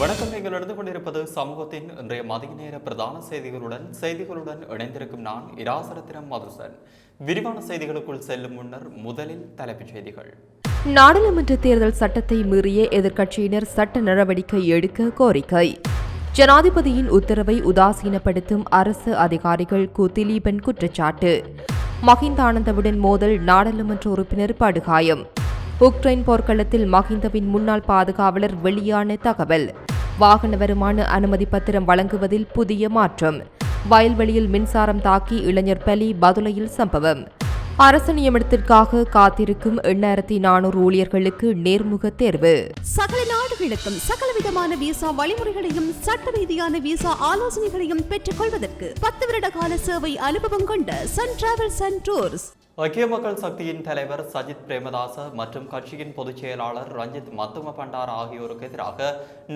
வணக்கம் நீங்கள் நடந்து கொண்டிருப்பது சமூகத்தின் இன்றைய மதிய நேர பிரதான செய்திகளுடன் செய்திகளுடன் இணைந்திருக்கும் நான் இராசரத்தினம் மதுசன். விரிவான செய்திகளுக்குள் செல்லும் முன்னர் முதலில் தலைப்புச் செய்திகள். நாடாளுமன்ற தேர்தல் சட்டத்தை மீறிய எதிர்க்கட்சியினர் சட்ட நடவடிக்கை எடுக்க கோரிக்கை. ஜனாதிபதியின் உத்தரவை உதாசீனப்படுத்தும் அரசு அதிகாரிகள் கு திலீபன் குற்றச்சாட்டு. மகிந்தானந்தவுடன் மோதல் நாடாளுமன்ற உறுப்பினர் படுகாயம். உக்ரைன் போர்க்களத்தில் மஹிந்தவின் முன்னாள் பாதுகாவலர் வெளியான தகவல். வாகன வருமான அனுமதி பத்திரம் வழங்குவதில் புதிய மாற்றம். வயல்வெளியில் மின்சாரம் தாக்கி இளைஞர் பலி பதுளையில் சம்பவம். அரசு நியமனத்திற்காக காத்திருக்கும் எண்ணாயிரத்தி நானூறு ஊழியர்களுக்கு நேர்முக தேர்வு. சகல நாடுகளுக்கும் சகலவிதமான விசா வழிமுறைகளையும் சட்ட ரீதியான விசா ஆலோசனைகளையும் பெற்றுக் கொள்வதற்கு பத்து வருட கால சேவை அனுபவம் கொண்ட சன் டிராவல்ஸ் அண்ட் டூர்ஸ் ஐக்கிய மக்கள் சக்தியின் தலைவர் சஜித் பிரேமதாச மற்றும் கட்சியின் பொதுச் செயலாளர் ரஞ்சித் மத்தும பண்டார் ஆகியோருக்கு எதிராக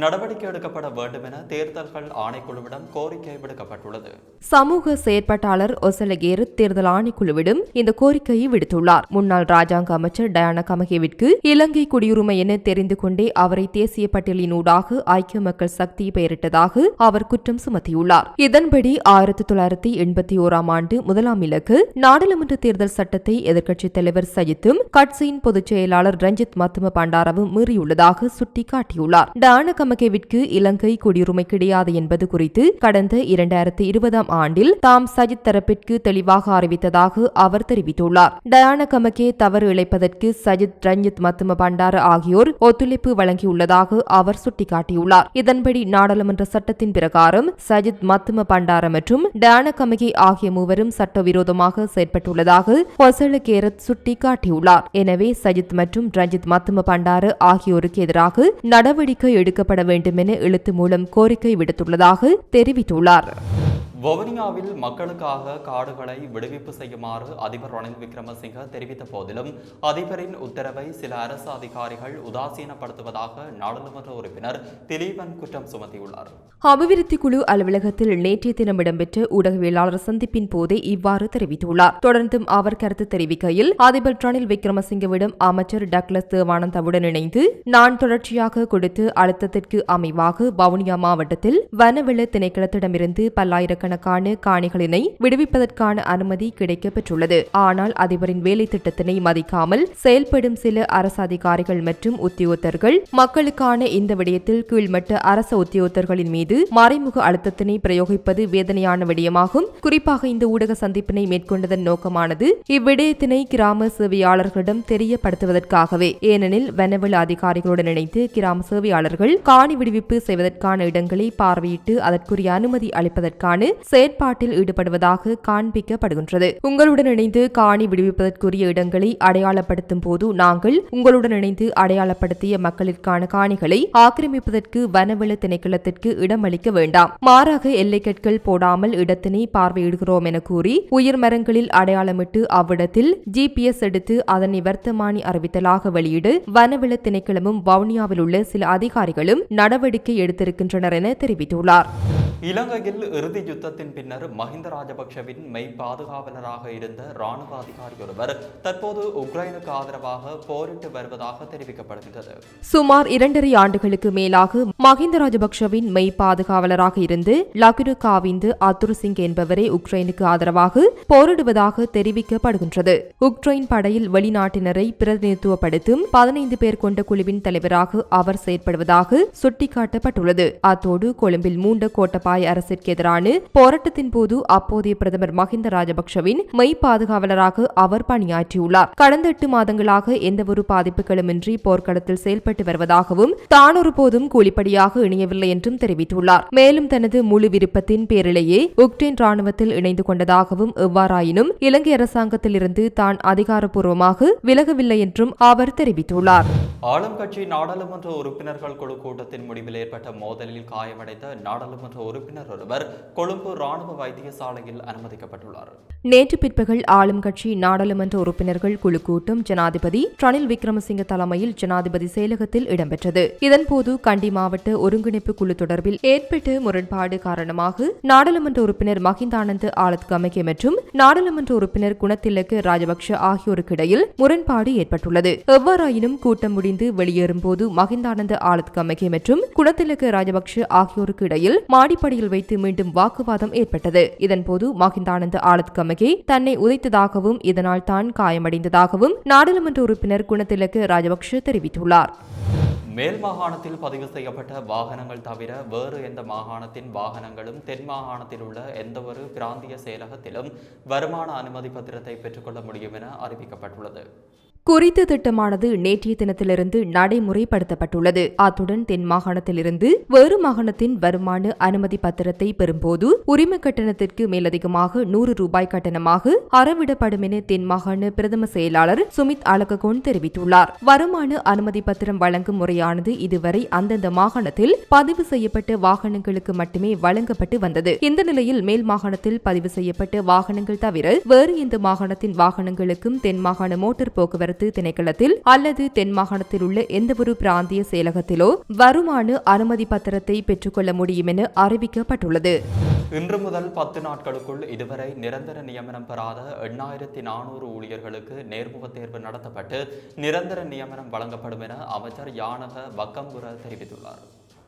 நடவடிக்கை எடுக்கப்பட வேண்டும் என தேர்தல்கள் ஆணைக்குழுவிடம் கோரிக்கை விடுக்கப்பட்டுள்ளது. சமூக செயற்பாட்டாளர் ஒசலகேரு தேர்தல் ஆணைக்குழுவிடம் இந்த கோரிக்கையை விடுத்துள்ளார். முன்னாள் ராஜாங்க அமைச்சர் டயானா கமகேவிற்கு இலங்கை குடியுரிமை என தெரிந்து கொண்டே அவரை தேசிய பட்டியலினூடாக ஐக்கிய மக்கள் சக்தி பெயரிட்டதாக அவர் குற்றம் சுமத்தியுள்ளார். இதன்படி ஆயிரத்தி தொள்ளாயிரத்தி எண்பத்தி ஓராம் ஆண்டு முதலாம் இலக்கு நாடாளுமன்ற தேர்தல் சட்ட சட்டத்தை எதிர்க்கட்சித் தலைவர் சஜித்தும் கட்சியின் பொதுச் செயலாளர் ரஞ்சித் மத்தும பண்டாரவும் மீறியுள்ளதாக சுட்டிக்காட்டியுள்ளார். டயானா கமகேவிற்கு இலங்கை குடியுரிமை கிடையாது என்பது குறித்து கடந்த இரண்டாயிரத்தி இருபதாம் ஆண்டில் தாம் சஜித் தரப்பிற்கு தெளிவாக அறிவித்ததாக அவர் தெரிவித்துள்ளார். டயானா கமகே தவறு இழைப்பதற்கு சஜித் ரஞ்சித் மத்தும பண்டார ஆகியோர் ஒத்துழைப்பு வழங்கியுள்ளதாக அவர் சுட்டிக்காட்டியுள்ளார். இதன்படி நாடாளுமன்ற சட்டத்தின் பிரகாரம் சஜித் மத்தும பண்டார மற்றும் டயானா கமகே ஆகிய மூவரும் சட்டவிரோதமாக செயற்பட்டுள்ளதாக ஒசல கேரத் சுட்டிக்காட்டியுள்ளார் எனவே சஜித் மற்றும் ரஞ்சித் மத்தும பண்டாறு ஆகியோருக்கு எதிராக நடவடிக்கை எடுக்கப்பட வேண்டும் என எழுத்து மூலம் கோரிக்கை விடுத்துள்ளதாக தெரிவித்துள்ளார். வவுனியாவில் மக்களுக்காக காடுகளை விடுவிப்பு செய்யுமாறு அதிபர் ரணில் விக்ரமசிங்க தெரிவித்த போதிலும் அதிபரின் உத்தரவை சில அரசு அதிகாரிகள் உதாசீனப்படுத்துவதாக நாடாளுமன்ற உறுப்பினர் திலீபன் குற்றம் சுமத்தியுள்ளார். அபிவிருத்தி குழு அலுவலகத்தில் நேற்றைய தினம் இடம்பெற்ற ஊடகவியலாளர் சந்திப்பின் போதே இவ்வாறு தெரிவித்துள்ளார். தொடர்ந்தும் அவர் கருத்து தெரிவிக்கையில் அதிபர் ரணில் விக்ரமசிங்கவிடம் அமைச்சர் டக்ளஸ் தேவானந்தாவுடன் இணைந்து நான் தொடர்ச்சியாக கொடுத்து அழுத்தத்திற்கு அமைவாக வவுனியா மாவட்டத்தில் வனவள திணைக்களத்திடமிருந்து பல்லாயிரக்கணக்கான லட்சக்கணக்கான காணிகளினை விடுவிப்பதற்கான அனுமதி கிடைக்கப் பெற்றுள்ளது ஆனால் அதிபரின் வேலை திட்டத்தினை மதிக்காமல் செயல்படும் சில அரசு அதிகாரிகள் மற்றும் உத்தியோகத்தர்கள் மக்களுக்கான இந்த விடயத்தில் கீழ்மட்ட அரசு உத்தியோகத்தர்களின் மீது மறைமுக அழுத்தத்தினை பிரயோகிப்பது வேதனையான விடயமாகும். குறிப்பாக இந்த ஊடக சந்திப்பினை மேற்கொண்டதன் நோக்கமானது இவ்விடயத்தினை கிராம சேவையாளர்களிடம் தெரியப்படுத்துவதற்காகவே. ஏனெனில் வனவள அதிகாரிகளுடன் இணைந்து கிராம சேவையாளர்கள் காணி விடுவிப்பு செய்வதற்கான இடங்களை பார்வையிட்டு அதற்குரிய அனுமதி அளிப்பதற்கான செயற்பாட்டில் ஈடுபடுவதாக காண்பிக்கப்படுகின்றது. உங்களுடன் இணைந்து காணி விடுவிப்பதற்குரிய இடங்களை அடையாளப்படுத்தும் போது நாங்கள் உங்களுடன் இணைந்து அடையாளப்படுத்திய மக்களிற்கான காணிகளை ஆக்கிரமிப்பதற்கு வனவள திணைக்களத்திற்கு இடமளிக்க வேண்டாம். மாறாக எல்லைக்கற்கள் போடாமல் இடத்தினை பார்வையிடுகிறோம் என கூறி உயிர் மரங்களில் அடையாளமிட்டு அவ்விடத்தில் ஜிபிஎஸ் எடுத்து அதனை வர்த்தமானி அறிவித்தலாக வெளியிடு வனவள திணைக்களமும் வவுனியாவில் உள்ள சில அதிகாரிகளும் நடவடிக்கை எடுத்திருக்கின்றனர் என தெரிவித்துள்ளார். இலங்கையில் இறுதி யுத்தத்தின் பின்னர் மஹிந்த ராஜபக்ஷவின் மெய் பாதுகாவலராக இருந்த ராணுவ அதிகாரி ஒருவர் தற்போது உக்ரைனுக்கு ஆதரவாக போரிட்டு வருவதாக தெரிவிக்கப்படுகின்றது. சுமார் இரண்டரை ஆண்டுகளுக்கு மேலாக மஹிந்த ராஜபக்ஷவின் மெய் பாதுகாவலராக இருந்து லகுரு காவிந்து அத்துரு சிங் என்பவரை உக்ரைனுக்கு ஆதரவாக போரிடுவதாக தெரிவிக்கப்படுகின்றது. உக்ரைன் படையில் வெளிநாட்டினரை பிரதிநிதித்துவப்படுத்தும் பதினைந்து பேர் கொண்ட குழுவின் தலைவராக அவர் செயற்படுவதாக சுட்டிக்காட்டப்பட்டுள்ளது. அத்தோடு கொழும்பில் மூண்ட கோட்டப்பா கோட்டபாய அரசிற்கு எதிரான போராட்டத்தின் போது அப்போதைய பிரதமர் மஹிந்த ராஜபக்ஷவின் மெய் பாதுகாவலராக அவர் பணியாற்றியுள்ளார். கடந்த எட்டு மாதங்களாக எந்தவொரு பாதிப்புகளுமின்றி போர்க்களத்தில் செயல்பட்டு வருவதாகவும் தான் ஒருபோதும் கூலிப்படியாக இணையவில்லை என்றும் தெரிவித்துள்ளார். மேலும் தனது முழு விருப்பத்தின் பேரிலேயே உக்ரைன் ராணுவத்தில் இணைந்து கொண்டதாகவும் எவ்வாறாயினும் இலங்கை அரசாங்கத்திலிருந்து தான் அதிகாரப்பூர்வமாக விலகவில்லை என்றும் அவர் தெரிவித்துள்ளார். ஆளும் கட்சி நாடாளுமன்ற உறுப்பினர்கள் குழு கூட்டத்தின் முடிவில் ஏற்பட்ட மோதலில் காயமடைந்த நாடாளுமன்ற உறுப்பினர் ஒருவர் கொழும்பு ராணுவ வைத்தியசாலையில் அனுமதிக்கப்பட்டுள்ளார். நேற்று பிற்பகல் ஆளும் கட்சி நாடாளுமன்ற உறுப்பினர்கள் குழு கூட்டம் ஜனாதிபதி ரணில் விக்ரமசிங்க தலைமையில் ஜனாதிபதி செயலகத்தில் இடம்பெற்றது. இதன்போது கண்டி மாவட்ட ஒருங்கிணைப்பு குழு தொடர்பில் ஏற்பட்ட முரண்பாடு காரணமாக நாடாளுமன்ற உறுப்பினர் மகிந்தானந்த் ஆலத் கமகே மற்றும் நாடாளுமன்ற உறுப்பினர் குணத்திலக்கு ராஜபக்ஷ ஆகியோருக்கிடையில் முரண்பாடு ஏற்பட்டுள்ளது. எவ்வாறாயினும் கூட்டம் முடிந்த முடிந்து வெளியேறும் போது மகிந்தானந்த ஆலத் கமகே மற்றும் குணத்திலக்க ராஜபக்ஷ ஆகியோருக்கு இடையில் மாடிப்படியில் வைத்து மீண்டும் வாக்குவாதம் ஏற்பட்டது. இதன்போது மகிந்தானந்த ஆலத் கமகே தன்னை உதைத்ததாகவும் இதனால் தான் காயமடைந்ததாகவும் நாடாளுமன்ற உறுப்பினர் குணத்திலக்க ராஜபக்ஷ தெரிவித்துள்ளார். மேல் மாகாணத்தில் பதிவு செய்யப்பட்ட வாகனங்கள் தவிர வேறு எந்த மாகாணத்தின் வாகனங்களும் தென் மாகாணத்தில் உள்ள எந்தவொரு பிராந்திய செயலகத்திலும் வருமான அனுமதி பத்திரத்தை பெற்றுக்கொள்ள முடியும் என அறிவிக்கப்பட்டுள்ளது. குறித்த திட்டமானது நேற்றைய தினத்திலிருந்து நடைமுறைப்படுத்தப்பட்டுள்ளது. அத்துடன் தென் மாகாணத்திலிருந்து வேறு மாகாணத்தின் வருமான அனுமதி பத்திரத்தை பெறும்போது உரிமை கட்டணத்திற்கு மேலதிகமாக நூறு ரூபாய் கட்டணமாக அறவிடப்படும் என தென் மாகாண பிரதம செயலாளர் சுமித் அலககோன் தெரிவித்துள்ளார். வருமான அனுமதி பத்திரம் வழங்கும் முறையானது இதுவரை அந்தந்த மாகாணத்தில் பதிவு செய்யப்பட்ட வாகனங்களுக்கு மட்டுமே வழங்கப்பட்டு வந்தது. இந்த நிலையில் மேல் மாகாணத்தில் பதிவு செய்யப்பட்ட வாகனங்கள் தவிர வேறு எந்த மாகாணத்தின் வாகனங்களுக்கும் தென் மாகாண மோட்டார் போக்குவரத்து திணைக்களத்தில் அல்லது தென் மாகாணத்தில் உள்ள எந்தவொரு பிராந்திய செயலகத்திலோ வருமான அனுமதி பத்திரத்தை பெற்றுக்கொள்ள முடியும் என அறிவிக்கப்பட்டுள்ளது. இன்று முதல் பத்து நாட்களுக்குள் இதுவரை நிரந்தர நியமனம் பெறாத எண்ணாயிரத்தி நானூறு ஊழியர்களுக்கு நேர்முக தேர்வு நடத்தப்பட்டு நிரந்தர நியமனம் வழங்கப்படும் என அமைச்சர் யானக வக்கம்புர தெரிவித்துள்ளார்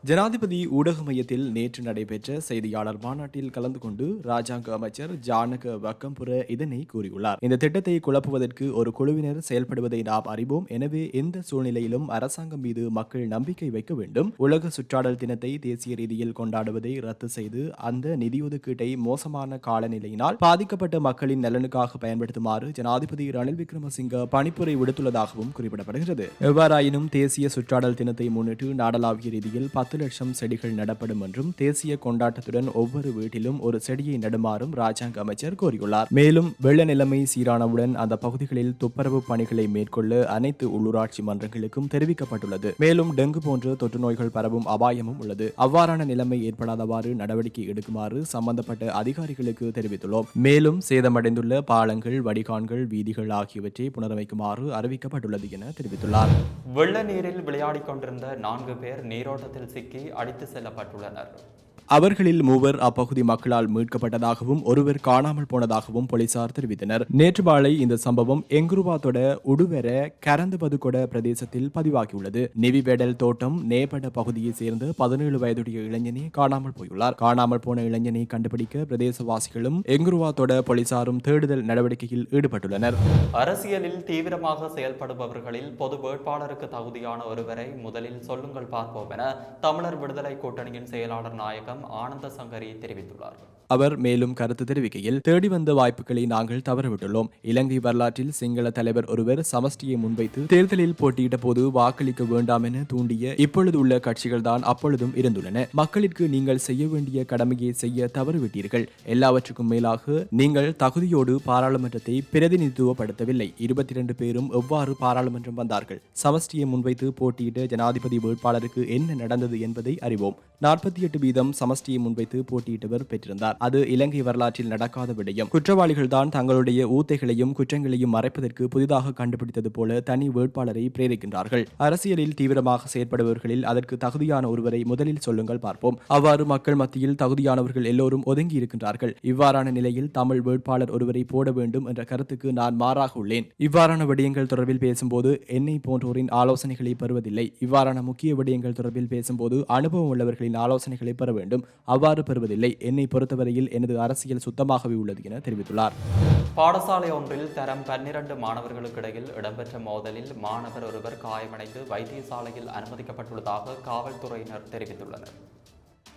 ஜனாதிபதி ஊடக மையத்தில் நேற்று நடைபெற்ற செய்தியாளர் மாநாட்டில் கலந்து கொண்டு ராஜாங்க அமைச்சர் ஜானக வக்கம்புர இதனை கூறியுள்ளார். இந்த திட்டத்தை குழப்புவதற்கு ஒரு குழுவினர் செயல்படுவதை நாம் அறிவோம். எனவே எந்த சூழ்நிலையிலும் அரசாங்கம் மீது மக்கள் நம்பிக்கை வைக்க வேண்டும். உலக சுற்றாடல் தினத்தை தேசிய ரீதியில் கொண்டாடுவதை ரத்து செய்து அந்த நிதி ஒதுக்கீட்டை மோசமான காலநிலையினால் பாதிக்கப்பட்ட மக்களின் நலனுக்காக பயன்படுத்துமாறு ஜனாதிபதி ரணில் விக்ரமசிங்க பணிப்புரை விடுத்துள்ளதாகவும் குறிப்பிடப்படுகிறது. எவ்வாறாயினும் தேசிய சுற்றாடல் தினத்தை முன்னிட்டு நாடளாவிய ரீதியில் பத்து பத்து லட்சம் செடிகள் நடப்படும் என்றும் தேசிய கொண்டாட்டத்துடன் ஒவ்வொரு வீட்டிலும் ஒரு செடியை நடுமாறும் ராஜாங்க அமைச்சர் கூறியுள்ளார் மேலும் வெள்ள நிலைமை சீரானவுடன் அந்த பகுதிகளில் துப்புரவு பணிகளை மேற்கொள்ள அனைத்து உள்ளூராட்சி மன்றங்களுக்கும் தெரிவிக்கப்பட்டுள்ளது. மேலும் டெங்கு போன்ற தொற்று நோய்கள் பரவும் அபாயமும் உள்ளது. அவ்வாறான நிலைமை ஏற்படாதவாறு நடவடிக்கை எடுக்குமாறு சம்பந்தப்பட்ட அதிகாரிகளுக்கு தெரிவித்துள்ளோம். மேலும் சேதமடைந்துள்ள பாலங்கள் வடிகான்கள் வீதிகள் ஆகியவற்றை புனரமைக்குமாறு அறிவிக்கப்பட்டுள்ளது என தெரிவித்துள்ளார். வெள்ள நீரில் விளையாடிக் கொண்டிருந்த நான்கு பேர் நீரோட்டத்தில் சிக்கி அடித்து செல்லப்பட்டுள்ளனர். அவர்களில் மூவர் அப்பகுதி மக்களால் மீட்கப்பட்டதாகவும் ஒருவர் காணாமல் போனதாகவும் போலீசார் தெரிவித்தனர். நேற்று மாலை இந்த சம்பவம் எங்குருவாத்தொட உடுவெர கரந்தபதுகொட பிரதேசத்தில் பதிவாகியுள்ளது. நெவிவேடல் தோட்டம் நேபட பகுதியைச் சேர்ந்த பதினேழு வயதுடைய இளைஞனே காணாமல் போயுள்ளார். காணாமல் போன இளைஞனை கண்டுபிடிக்க பிரதேசவாசிகளும் எங்குருவாத்தொட போலீசாரும் தேடுதல் நடவடிக்கையில் ஈடுபட்டுள்ளனர். அரசியலில் தீவிரமாக செயல்படுபவர்களில் பொது வேட்பாளருக்கு தகுதியான ஒருவரை முதலில் சொல்லுங்கள் பார்ப்போம் என தமிழர் விடுதலை கூட்டணியின் செயலாளர் நாயகம் ஆனந்த சங்கரி தெரிவித்துள்ளார். அவர் மேலும் கருத்து தெரிவிக்கையில் தேடி வந்த வாய்ப்புகளை நாங்கள் தவறவிட்டுள்ளோம். இலங்கை வரலாற்றில் சிங்கள தலைவர் ஒருவர் சமஷ்டியை முன்வைத்து தேர்தலில் போட்டியிட்ட போது வாக்களிக்க வேண்டாம் என தூண்டிய இப்பொழுது உள்ள கட்சிகள் தான் அப்பொழுதும் இருந்துள்ளன. மக்களிற்கு நீங்கள் செய்ய வேண்டிய கடமையை செய்ய தவறுவிட்டீர்கள். எல்லாவற்றுக்கும் மேலாக நீங்கள் தகுதியோடு பாராளுமன்றத்தை பிரதிநிதித்துவப்படுத்தவில்லை. இருபத்தி இரண்டு பேரும் எவ்வாறு பாராளுமன்றம் வந்தார்கள்? சமஷ்டியை முன்வைத்து போட்டியிட்ட ஜனாதிபதி வேட்பாளருக்கு என்ன நடந்தது என்பதை அறிவோம். நாற்பத்தி எட்டு வீதம் சமஷ்டியை முன்வைத்து போட்டியிட்டவர் பெற்றிருந்தார். அது இலங்கை வரலாற்றில் நடக்காத விடயம். குற்றவாளிகள் தான் தங்களுடைய ஊத்தைகளையும் குற்றங்களையும் மறைப்பதற்கு புதிதாக கண்டுபிடித்தது போல தனி வேட்பாளரை பிரேரிக்கின்றார்கள். அரசியலில் தீவிரமாக செயற்படுபவர்களில் அதற்கு தகுதியான ஒருவரை முதலில் சொல்லுங்கள் பார்ப்போம். அவ்வாறு மக்கள் மத்தியில் தகுதியானவர்கள் எல்லோரும் ஒதுங்கி இருக்கின்றார்கள். இவ்வாறான நிலையில் தமிழ் வேட்பாளர் ஒருவரை போட வேண்டும் என்ற கருத்துக்கு நான் மாறாக உள்ளேன். இவ்வாறான விடயங்கள் தொடர்பில் பேசும்போது என்னை போன்றோரின் ஆலோசனைகளை பெறுவதில்லை. இவ்வாறான முக்கிய விடயங்கள் தொடர்பில் பேசும்போது அனுபவம் உள்ளவர்களின் ஆலோசனைகளை பெற வேண்டும். அவ்வாறு பெறுவதில்லை. என்னை பொறுத்தவரையில் எனது அரசியல் சுத்தமாகவே உள்ளது என தெரிவித்துள்ளார். பாடசாலை ஒன்றில் தரம் பன்னிரண்டு மாணவர்களுக்கு இடையில் இடம்பெற்ற மோதலில் மாணவர் ஒருவர் காயமடைந்து வைத்தியசாலையில் அனுமதிக்கப்பட்டுள்ளதாக காவல்துறையினர் தெரிவித்துள்ளனர்.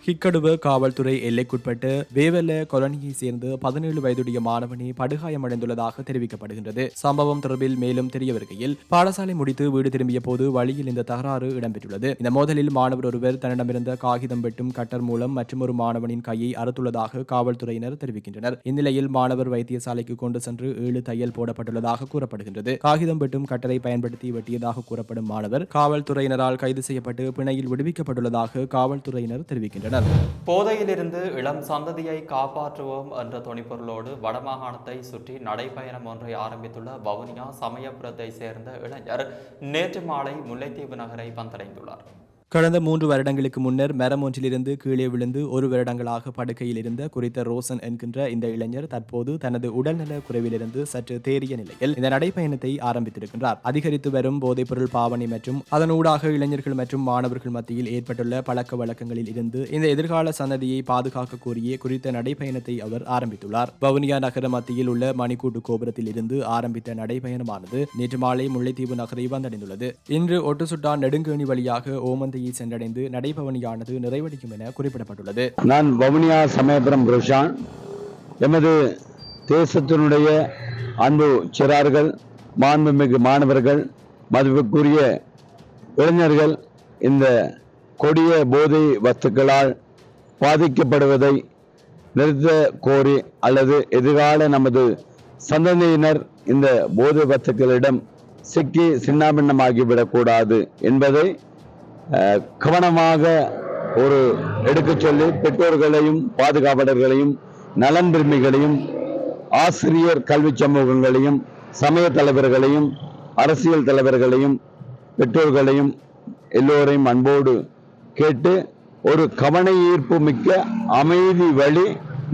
ஹிக்கடுவ காவல்துறை எல்லைக்குட்பட்டு வேவல கொலனியை சேர்ந்த பதினேழு வயதுடைய மாணவனே படுகாயமடைந்துள்ளதாக தெரிவிக்கப்படுகின்றது. சம்பவம் தொடர்பில் மேலும் தெரிய வருகையில் பாடசாலை முடித்து வீடு திரும்பிய போது வழியில் இந்த தகராறு இடம்பெற்றுள்ளது. இந்த மோதலில் மாணவர் ஒருவர் தன்னிடமிருந்த காகிதம் வெட்டும் கட்டர் மூலம் மற்றொரு மாணவனின் கையை அறுத்துள்ளதாக காவல்துறையினர் தெரிவிக்கின்றனர். இந்நிலையில் மாணவர் வைத்தியசாலைக்கு கொண்டு சென்று ஏழு தையல் போடப்பட்டுள்ளதாக கூறப்படுகின்றது. காகிதம் வெட்டும் கட்டரை பயன்படுத்தி வெட்டியதாக கூறப்படும் மாணவர் காவல்துறையினரால் கைது செய்யப்பட்டு பிணையில் விடுவிக்கப்பட்டுள்ளதாக காவல்துறையினர் தெரிவிக்கின்றனர். போதையிலிருந்து இளம் சந்ததியை காப்பாற்றுவோம் என்ற துணிப்பொருளோடு வடமாகாணத்தை சுற்றி நடைபயணம் ஒன்றை ஆரம்பித்துள்ள வவுனியா சமயபுரத்தை சேர்ந்த இளைஞர் நேற்று மாலை முல்லைத்தீவு நகரை வந்தடைந்துள்ளார். கடந்த மூன்று வருடங்களுக்கு முன்னர் மரம் ஒன்றிலிருந்து கீழே விழுந்து ஒரு வருடங்களாக படுக்கையில் இருந்த குறித்த ரோசன் என்கின்ற இந்த இளைஞர் தற்போது தனது உடல்நல குறைவிலிருந்து சற்று தேறிய நிலையில் இந்த நடைப்பயணத்தை ஆரம்பித்திருக்கின்றார். அதிகரித்து வரும் போதைப்பொருள் பாவனை மற்றும் அதனூடாக இளைஞர்கள் மற்றும் மாணவர்கள் மத்தியில் ஏற்பட்டுள்ள பழக்க வழக்கங்களில் இருந்து இந்த எதிர்கால சன்னதியை பாதுகாக்க கோரிய குறித்த நடைப்பயணத்தை அவர் ஆரம்பித்துள்ளார். வவுனியா நகர மத்தியில் உள்ள மணிக்கூட்டு கோபுரத்தில் இருந்து ஆரம்பித்த நடைப்பயணமானது நேற்று மாலை முல்லைத்தீவு நகரை வந்தடைந்துள்ளது. இன்று ஒட்டுசுட்டா நெடுங்கேணி வழியாக பாதையை சென்றடைந்து நடைபவனியானது நிறைவடையும் என குறிப்பிடப்பட்டுள்ளது. நான் வவுனியா சமயபுரம் ரோஷான் எமது தேசத்தினுடைய அன்பு சிறார்கள் மாண்புமிகு மாணவர்கள் மதிப்புக்குரிய இளைஞர்கள் இந்த கொடிய போதை வஸ்துக்களால் பாதிக்கப்படுவதை நிறுத்த கோரி அல்லது எதிர்கால நமது சந்ததியினர் இந்த போதை வத்துக்களிடம் சிக்கி சின்னாபின்னமாகிவிடக்கூடாது என்பதை கவனமாக ஒரு எடுக்கச் சொல்லி பெற்றோர்களையும் பாதுகாவலர்களையும் நலன் விரும்பிகளையும் ஆசிரியர் கல்வி சமூகங்களையும் சமய தலைவர்களையும் அரசியல் தலைவர்களையும் பெற்றோர்களையும் எல்லோரையும் அன்போடு கேட்டு ஒரு கவன ஈர்ப்பு மிக்க அமைதி வழி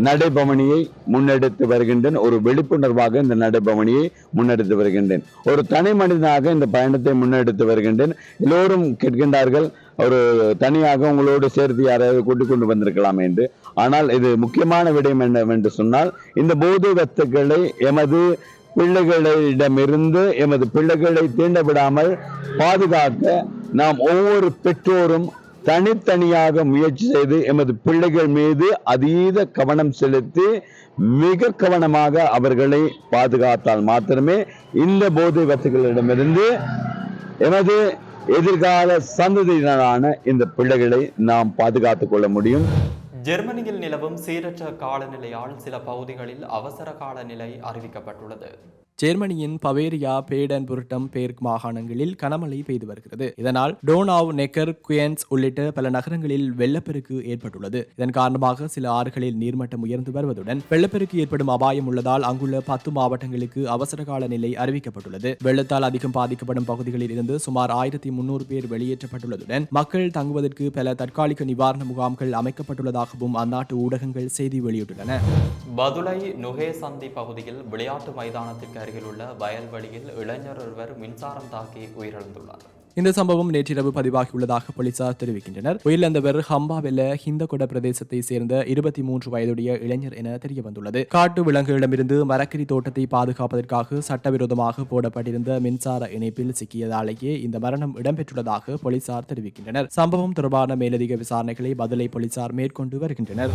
நடைபவனியை முன்னெடுத்து வருகின்றேன். ஒரு விழிப்புணர்வாக இந்த நடைபவனியை முன்னெடுத்து வருகின்றேன். ஒரு தனி மனிதனாக இந்த பயணத்தை முன்னெடுத்து வருகின்றேன். எல்லோரும் கேட்கின்றார்கள் ஒரு தனியாக உங்களோடு சேர்த்து யாராவது கூட்டிக் கொண்டு வந்திருக்கலாம் என்று. ஆனால் இது முக்கியமான விடயம் என்னவென்று சொன்னால் இந்த போதை வத்துக்களை எமது பிள்ளைகளிடமிருந்து எமது பிள்ளைகளை தீண்ட விடாமல் பாதுகாக்க நாம் ஒவ்வொரு பெற்றோரும் தனித்தனியாக முயற்சி செய்து எமது பிள்ளைகள் மீது அதீத கவனம் செலுத்தி மிக கவனமாக அவர்களை பாதுகாத்தால் மாத்திரமே இந்த போதை வத்துகளிடமிருந்து எமது எதிர்கால சந்ததியினரான இந்த பிள்ளைகளை நாம் பாதுகாத்துக் கொள்ள முடியும். ஜெர்மனியில் நிலவும் சீரற்ற காலநிலையால் சில பகுதிகளில் அவசர காலநிலை அறிவிக்கப்பட்டுள்ளது. ஜெர்மனியின் பவேரியா பேடன் புருட்டம் பேர்க் மாகாணங்களில் கனமழை பெய்து வருகிறது. இதனால் டோனாவ் நெக்கர் குயன்ஸ் உள்ளிட்ட பல நகரங்களில் வெள்ளப்பெருக்கு ஏற்பட்டுள்ளது. இதன் காரணமாக சில ஆறுகளில் நீர்மட்டம் உயர்ந்து வருவதுடன் வெள்ளப்பெருக்கு ஏற்படும் அபாயம் உள்ளதால் அங்குள்ள பத்து மாவட்டங்களுக்கு அவசர கால நிலை அறிவிக்கப்பட்டுள்ளது. வெள்ளத்தால் அதிகம் பாதிக்கப்படும் பகுதிகளில் இருந்து சுமார் ஆயிரத்தி முன்னூறு பேர் வெளியேற்றப்பட்டுள்ளதுடன் மக்கள் தங்குவதற்கு பல தற்காலிக நிவாரண முகாம்கள் அமைக்கப்பட்டுள்ளதாகவும் அந்நாட்டு ஊடகங்கள் செய்தி வெளியிட்டுள்ளன. பதுளை நுகே சந்தி பகுதியில் விளையாட்டு மைதானத்திற்கு அருகிலுள்ள வயல்வெளியில் இளைஞர் ஒருவர் மின்சாரம் தாக்கி உயிரிழந்துள்ளார். இந்த சம்பவம் நேற்றிரவு பதிவாகியுள்ளதாக போலீசார் தெரிவிக்கின்றனர். உயிரிழந்தவர் ஹம்பாவெல்ல ஹிந்தகொட பிரதேசத்தை சேர்ந்த இருபத்தி மூன்று வயதுடைய இளைஞர் என தெரிய வந்துள்ளது காட்டு விலங்குகளிடமிருந்து மரக்கறி தோட்டத்தை பாதுகாப்பதற்காக சட்டவிரோதமாக போடப்பட்டிருந்த மின்சார இணைப்பில் சிக்கியதாலேயே இந்த மரணம் இடம்பெற்றுள்ளதாக போலீசார் தெரிவிக்கின்றனர். சம்பவம் தொடர்பான மேலதிக விசாரணைகளை பதிலை போலீசார் மேற்கொண்டு வருகின்றனர்.